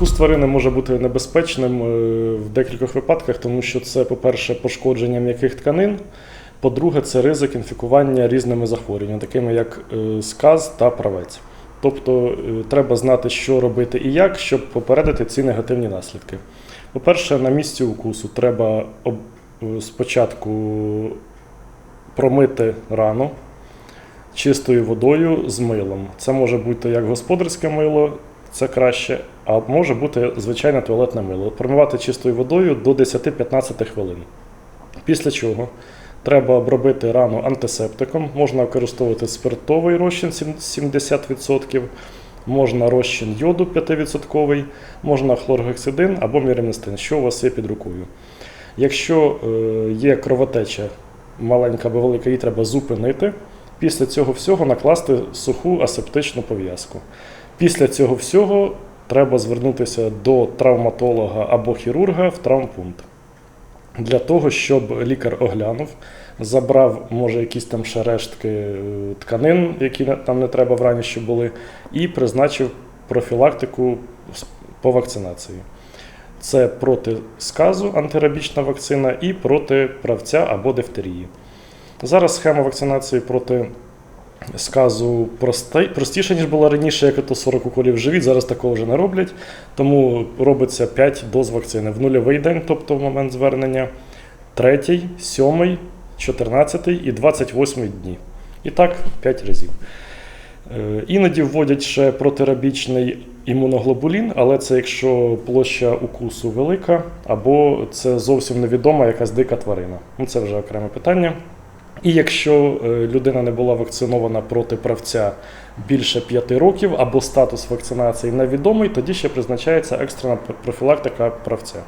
Укус тварини може бути небезпечним е, в декількох випадках, тому що це, по-перше, пошкодження м'яких тканин. По-друге, це ризик інфікування різними захворюваннями, такими як е, сказ та правець. Тобто е, треба знати, що робити і як, щоб попередити ці негативні наслідки. По-перше, на місці укусу треба спочатку промити рану чистою водою з милом. Це може бути як господарське мило, це краще, а може бути звичайне туалетне мило. Промивати чистою водою до 10-15 хвилин. Після чого треба обробити рану антисептиком. Можна використовувати спиртовий розчин 70%, можна розчин йоду 5%, можна хлоргексидин або міреместин, що у вас є під рукою. Якщо е, є кровотеча маленька або велика, її треба зупинити. Після цього всього накласти суху асептичну пов'язку. Після цього всього треба звернутися до травматолога або хірурга в травмпункт. Для того, щоб лікар оглянув, забрав, може, якісь там ще рештки е, тканин, які там не треба в рані, щоб були, і призначив профілактику по вакцинації. Це проти сказу антирабічна вакцина і проти правця або дифтерії. Зараз схема вакцинації проти сказу простий, простіша, ніж була раніше, як ото 40 уколів в живіт. Зараз такого вже не роблять. Тому робиться 5 доз вакцини в нульовий день, тобто в момент звернення, третій, сьомий, 14 і 28 дні. І так 5 разів. Е, Іноді вводять ще протирабічний імуноглобулін, але це якщо площа укусу велика, або це зовсім невідома якась дика тварина. Ну, це вже окреме питання. І якщо е, людина не була вакцинована проти правця більше 5 років або статус вакцинації невідомий, тоді ще призначається екстрена профілактика правця.